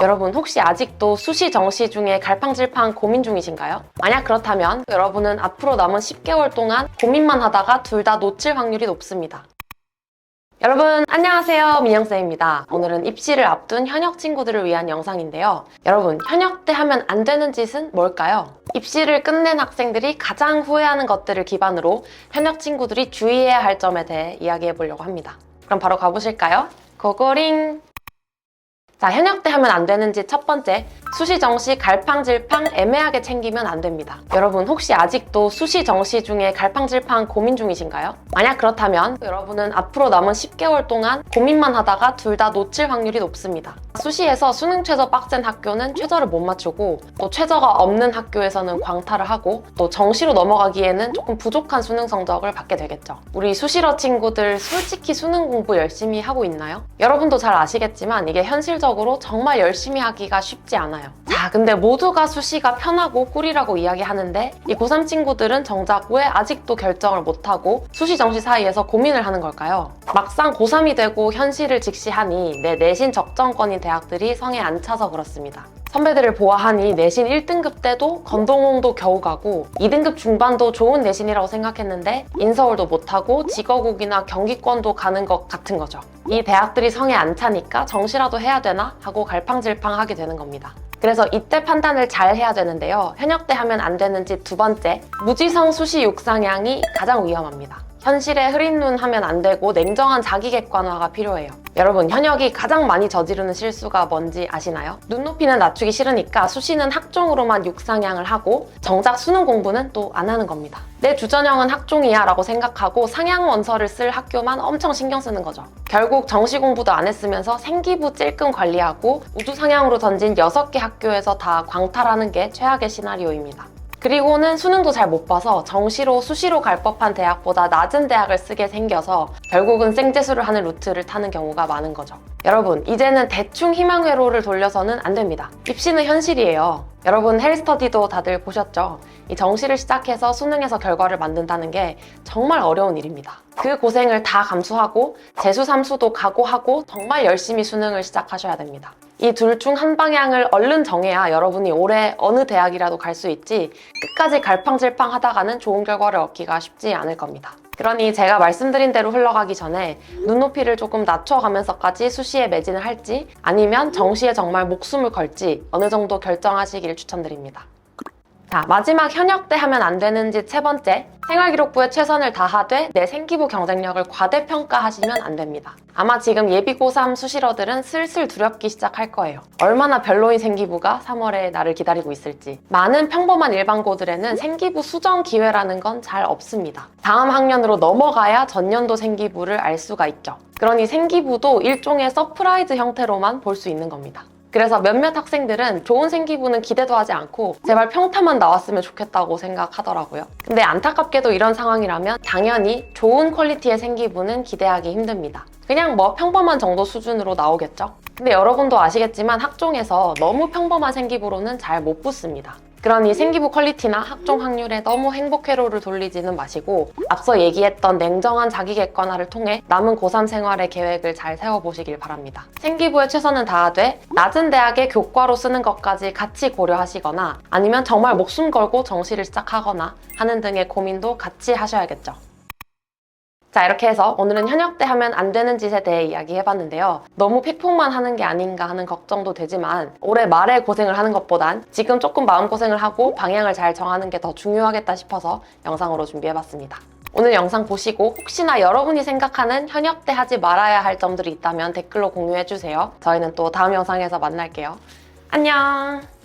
여러분 혹시 아직도 수시 정시 중에 갈팡질팡 고민 중이신가요? 만약 그렇다면 여러분은 앞으로 남은 10개월 동안 고민만 하다가 둘 다 놓칠 확률이 높습니다. 여러분 안녕하세요 민영쌤입니다. 오늘은 입시를 앞둔 현역 친구들을 위한 영상인데요. 여러분 현역 때 하면 안 되는 짓은 뭘까요? 입시를 끝낸 학생들이 가장 후회하는 것들을 기반으로 현역 친구들이 주의해야 할 점에 대해 이야기해 보려고 합니다. 그럼 바로 가보실까요? 고고링! 자, 현역 때 하면 안 되는 짓첫 번째, 수시 정시 갈팡질팡 애매하게 챙기면 안 됩니다. 여러분 혹시 아직도 수시 정시 중에 갈팡질팡 고민 중이신가요? 만약 그렇다면 여러분은 앞으로 남은 10개월 동안 고민만 하다가 둘 다 놓칠 확률이 높습니다. 수시에서 수능 최저 빡센 학교는 최저를 못 맞추고 또 최저가 없는 학교에서는 광탈을 하고 또 정시로 넘어가기에는 조금 부족한 수능 성적을 받게 되겠죠. 우리 수시러 친구들 솔직히 수능 공부 열심히 하고 있나요? 여러분도 잘 아시겠지만 이게 현실적으로 정말 열심히 하기가 쉽지 않아요. 자, 근데 모두가 수시가 편하고 꿀이라고 이야기하는데 이 고3 친구들은 정작 왜 아직도 결정을 못하고 수시 정시 사이에서 고민을 하는 걸까요? 막상 고3이 되고 현실을 직시하니 내 내신 적정권인 대학들이 성에 안 차서 그렇습니다. 선배들을 보아하니 내신 1등급 때도 건동홍도 겨우 가고 2등급 중반도 좋은 내신이라고 생각했는데 인서울도 못하고 직어국이나 경기권도 가는 것 같은 거죠. 이 대학들이 성에 안 차니까 정시라도 해야 되나 하고 갈팡질팡하게 되는 겁니다. 그래서 이때 판단을 잘 해야 되는데요. 현역 때 하면 안 되는 짓두 번째, 무지성 수시 육상향이 가장 위험합니다. 현실에 흐린 눈 하면 안 되고 냉정한 자기 객관화가 필요해요. 여러분, 현역이 가장 많이 저지르는 실수가 뭔지 아시나요? 눈높이는 낮추기 싫으니까 수시는 학종으로만 육상향을 하고 정작 수능 공부는 또 안 하는 겁니다. 내 주전형은 학종이야 라고 생각하고 상향 원서를 쓸 학교만 엄청 신경 쓰는 거죠. 결국 정시 공부도 안 했으면서 생기부 찔끔 관리하고 우주 상향으로 던진 6개 학교에서 다 광탈하는 게 최악의 시나리오입니다. 그리고는 수능도 잘 못 봐서 정시로 수시로 갈 법한 대학보다 낮은 대학을 쓰게 생겨서 결국은 생재수를 하는 루트를 타는 경우가 많은 거죠. 여러분, 이제는 대충 희망회로를 돌려서는 안 됩니다. 입시는 현실이에요. 여러분 헬스터디도 다들 보셨죠? 이 정시를 시작해서 수능에서 결과를 만든다는 게 정말 어려운 일입니다. 그 고생을 다 감수하고 재수 삼수도 각오하고 정말 열심히 수능을 시작하셔야 됩니다. 이 둘 중 한 방향을 얼른 정해야 여러분이 올해 어느 대학이라도 갈 수 있지 끝까지 갈팡질팡 하다가는 좋은 결과를 얻기가 쉽지 않을 겁니다. 그러니 제가 말씀드린 대로 흘러가기 전에 눈높이를 조금 낮춰가면서까지 수시에 매진을 할지 아니면 정시에 정말 목숨을 걸지 어느 정도 결정하시길 추천드립니다. 자, 마지막 현역 때 하면 안 되는 짓 세 번째. 생활기록부에 최선을 다하되 내 생기부 경쟁력을 과대평가하시면 안 됩니다. 아마 지금 예비 고3 수시러들은 슬슬 두렵기 시작할 거예요. 얼마나 별로인 생기부가 3월에 나를 기다리고 있을지. 많은 평범한 일반고들에는 생기부 수정 기회라는 건 잘 없습니다. 다음 학년으로 넘어가야 전년도 생기부를 알 수가 있죠. 그러니 생기부도 일종의 서프라이즈 형태로만 볼 수 있는 겁니다. 그래서 몇몇 학생들은 좋은 생기부는 기대도 하지 않고 제발 평타만 나왔으면 좋겠다고 생각하더라고요. 근데 안타깝게도 이런 상황이라면 당연히 좋은 퀄리티의 생기부는 기대하기 힘듭니다. 그냥 뭐 평범한 정도 수준으로 나오겠죠? 근데 여러분도 아시겠지만 학종에서 너무 평범한 생기부로는 잘 못 붙습니다. 그러니 생기부 퀄리티나 학종 확률에 너무 행복 회로를 돌리지는 마시고 앞서 얘기했던 냉정한 자기 객관화를 통해 남은 고3 생활의 계획을 잘 세워보시길 바랍니다. 생기부에 최선을 다하되 낮은 대학의 교과로 쓰는 것까지 같이 고려하시거나 아니면 정말 목숨 걸고 정시를 시작하거나 하는 등의 고민도 같이 하셔야겠죠. 자 이렇게 해서 오늘은 현역 때 하면 안 되는 짓에 대해 이야기해봤는데요. 너무 팩폭만 하는 게 아닌가 하는 걱정도 되지만 올해 말에 고생을 하는 것보단 지금 조금 마음고생을 하고 방향을 잘 정하는 게 더 중요하겠다 싶어서 영상으로 준비해봤습니다. 오늘 영상 보시고 혹시나 여러분이 생각하는 현역 때 하지 말아야 할 점들이 있다면 댓글로 공유해주세요. 저희는 또 다음 영상에서 만날게요. 안녕!